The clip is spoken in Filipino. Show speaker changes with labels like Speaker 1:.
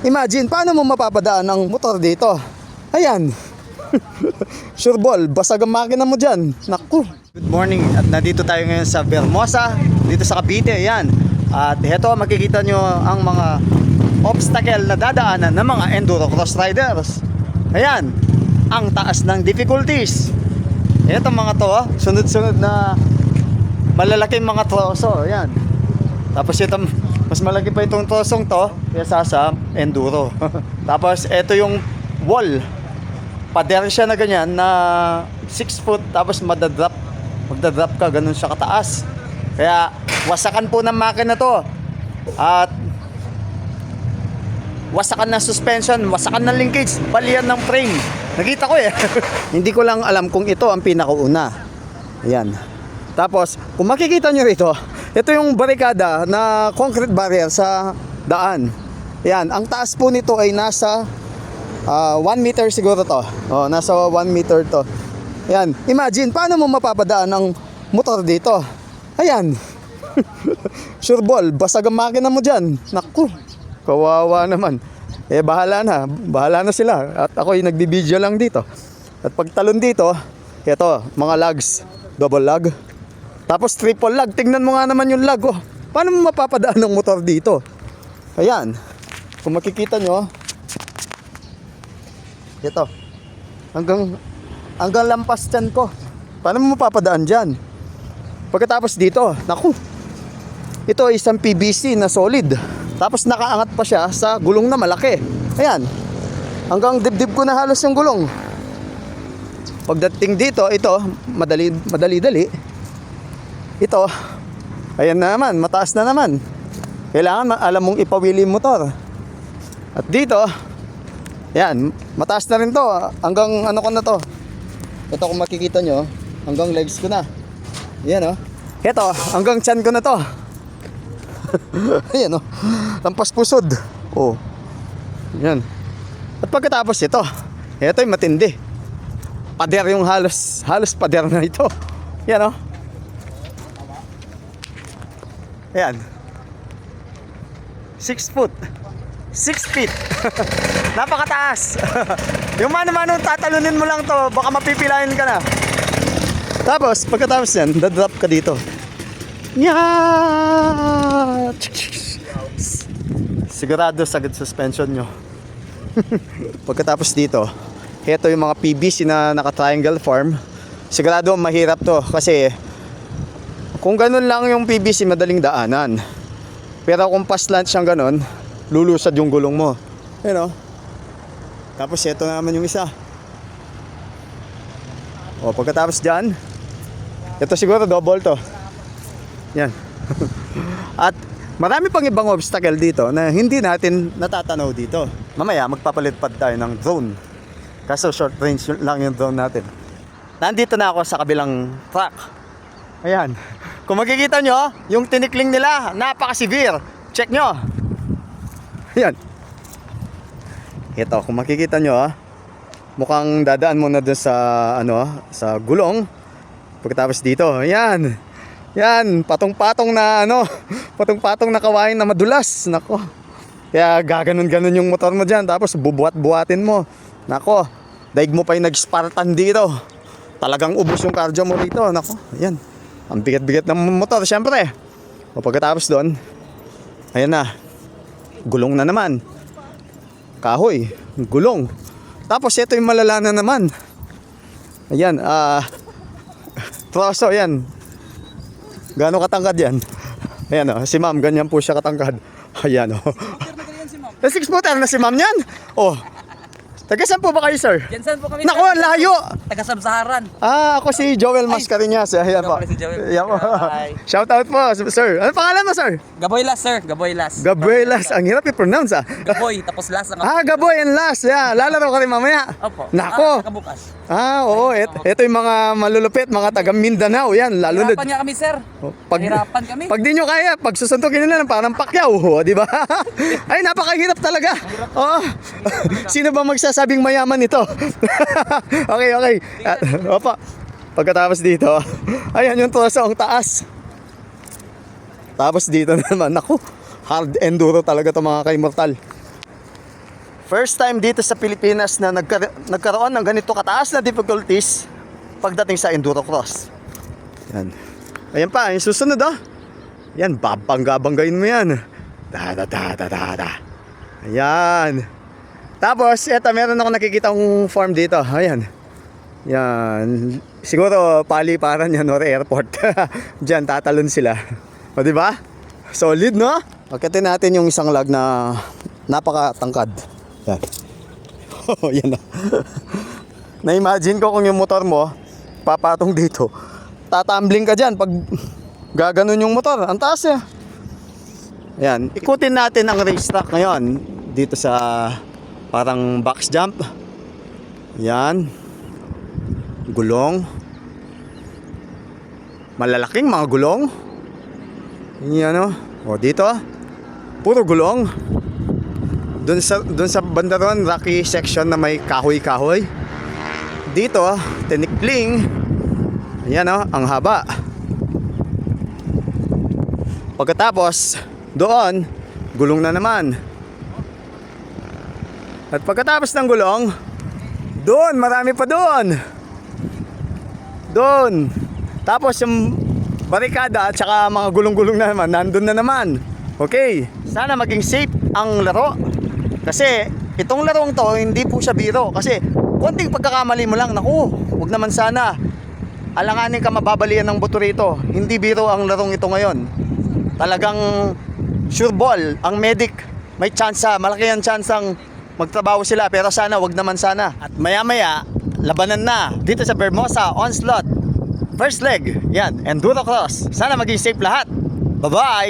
Speaker 1: Imagine, paano mo mapapadaan ang motor dito? Ayan. sure ball, basag ang makina mo dyan. Naku. Good morning at nandito tayo ngayon sa Bermosa, dito sa Cavite. Ayan. At heto makikita nyo ang mga obstacle na dadaanan ng mga enduro cross riders. Ayan. Ang taas ng difficulties. Ito mga to, oh, sunod-sunod na malalaking mga troso. Ayan. Tapos ito, mas malaki pa itong trosong to kaysa sa enduro. Tapos ito yung wall. Pader siya na ganyan na 6 foot tapos madadrop. Magdadrop ka, ganun siya kataas. Kaya wasakan po ng makina to. At wasakan ng suspension, wasakan ng linkage, balian ng frame. Nakita ko eh. Hindi ko lang alam kung ito ang pinakauna. Ayan. Tapos, kung makikita nyo rito, ito yung barikada na concrete barrier sa daan. Ayan, ang taas po nito ay nasa 1 meter siguro to. Oh, nasa 1 meter to. Ayan, imagine, paano mo mapapadaan ang motor dito? Ayan. sure ball, basag ang makina mo dyan. Naku, kawawa naman. Eh, bahala na. Bahala na sila. At ako yung nagbibideo lang dito. At pagtalon dito, ito, mga lugs. Double lug. Tapos triple lug. Tingnan mo nga naman yung lug. Oh. Paano mo mapapadaan ng motor dito? Ayan. Kung makikita nyo, ito. Hanggang, hanggang lampas dyan ko. Paano mo mapapadaan dyan? Pagkatapos dito, naku. Ito ay isang PVC na solid. Tapos nakaangat pa siya sa gulong na malaki. Ayan. Hanggang dibdib ko na halos yung gulong. Pagdating dito, ito, madali, madali-dali. Ito, ayan na naman, mataas na naman. Kailangan alam mong ipawili yung motor. At dito, yan, mataas na rin to. Hanggang ano ko na to. Ito kung makikita nyo, hanggang legs ko na. Yan oh. Ito, hanggang chan ko na to. Ayan oh. Lampas pusod. Oh. Yan. At pagkatapos ito, ito yung matindi. Pader yung halos, halos pader na ito. Yan oh. Ayan. 6 foot. 6 feet. Napakataas. yung mano-mano tatalunin mo lang to, baka mapipilayan ka na. Tapos, pagkatapos yan, dadrop ka dito. Yeah! Sigurado sagad suspension nyo. Pagkatapos dito, ito yung mga PVC na naka-triangle form. Sigurado mahirap to kasi kung ganun lang yung PVC madaling daanan. Pero kung paslant siyang ganun, lulusad yung gulong mo. Ayan o. Tapos ito naman yung isa. O pagkatapos dyan, ito siguro double to. Yan. At marami pang ibang obstacle dito na hindi natin natatanaw dito. Mamaya magpapalit pa tayo ng drone. Kaso short range lang yung drone natin. Nandito na ako sa kabilang track. Ayan. Kung makikita nyo, yung tinikling nila, napaka-severe. Check nyo. Ayan. Ito, kung makikita nyo, ah, mukhang dadaan mo na dun sa, ano, sa gulong. Pagkatapos dito, ayan. Yan, patong-patong na, ano, patong-patong na kawain na madulas. Nako. Kaya gaganon-ganon yung motor mo dyan. Tapos bubuat-buatin mo. Nako, daig mo pa yung nag-spartan dito. Talagang ubos yung cardio mo rito. Nako, ayan. Ang bigat-bigat ng motor, syempre. O pagkatapos doon, ayan na. Gulong na naman. Kahoy, gulong. Tapos ito yung malala na naman. Ayan, ah... troso, ayan. Gaano katangkad yan? Ayan o, si ma'am, ganyan po siya katangkad. Ayan o. Eh, six footer na si ma'am yan? Oh. Taga saan po ba kayo, sir?
Speaker 2: Jensen po kami.
Speaker 1: Naku, ang layo!
Speaker 2: Taga Samsaharan.
Speaker 1: Ah, ako si Joel Mascarinas. Ayan po.
Speaker 2: Si Joel.
Speaker 1: Ayan po.
Speaker 2: Hi.
Speaker 1: Shout out po, sir. Ano pangalan mo, sir?
Speaker 2: Gaboy Las, sir. Gaboy Las.
Speaker 1: Gabrielas. Ang hirap i-pronounce ah.
Speaker 2: Gaboy, tapos Las ang
Speaker 1: Ah, Gaboy and Last. Yeah, lalaro ka rin mamaya.
Speaker 2: Opo.
Speaker 1: Nako.
Speaker 2: Ah, nakabukas.
Speaker 1: Ah, oo. Et, ito yung mga malulupit, mga taga Mindanao. Yan, lalo na.
Speaker 2: Hirapan niya kami, sir.
Speaker 1: Pag,
Speaker 2: Hirapan kami.
Speaker 1: pag di nyo kaya, pag susuntukin nila, parang pakyaw, oh, di ba? Ay, napakahirap talaga. Oo. Sino ba magsasabing mayaman ito? okay, okay. At, opo. Pagkatapos dito, ayan yung troso ang taas. Tapos dito naman, naku, hard enduro talaga to mga kay-mortal. First time dito sa Pilipinas na nagkar- nagkaroon ng ganito kataas na difficulties pagdating sa enduro cross. Yan. Ayan pa, yung susunod oh. Yan, babangga-banggain mo yan. Da da da da da da. Ayan. Tapos, eto, meron ako nakikita farm dito. Ayan. Yan. Siguro, paliparan yan or airport. Diyan, tatalon sila. O, di ba? Solid, no? Pagkatin natin yung isang lag na napakatangkad. Yan. Oh, yan na. Na-imagine ko kung yung motor mo, papatong dito. Tatambling ka dyan pag gaganon yung motor. Ang taas eh. Yan. Ikutin natin ang racetrack ngayon dito sa parang box jump. Yan. Gulong. Malalaking mga gulong. Yan o. O dito. Puro gulong. Doon sa doon sa banda ron, rocky section na may kahoy-kahoy. Dito, tinikling. Ayan o, ang haba. Pagkatapos, doon, gulong na naman. At pagkatapos ng gulong, doon, marami pa doon. Doon. Tapos yung barikada at saka mga gulong-gulong na naman, nandun na naman. Okay, sana maging safe ang laro. Kasi itong larong to, hindi po siya biro. Kasi konting pagkakamali mo lang, naku, wag naman sana. Alanganin ka mababalian ng buto rito. Hindi biro ang larong ito ngayon. Talagang sure ball, ang medic may tsansa, malaki ang tsansang magtrabaho sila pero sana wag naman sana. At maya maya, labanan na dito sa Bermosa Onslaught. First leg, yan, Enduro Cross. Sana maging safe lahat. Bye-bye!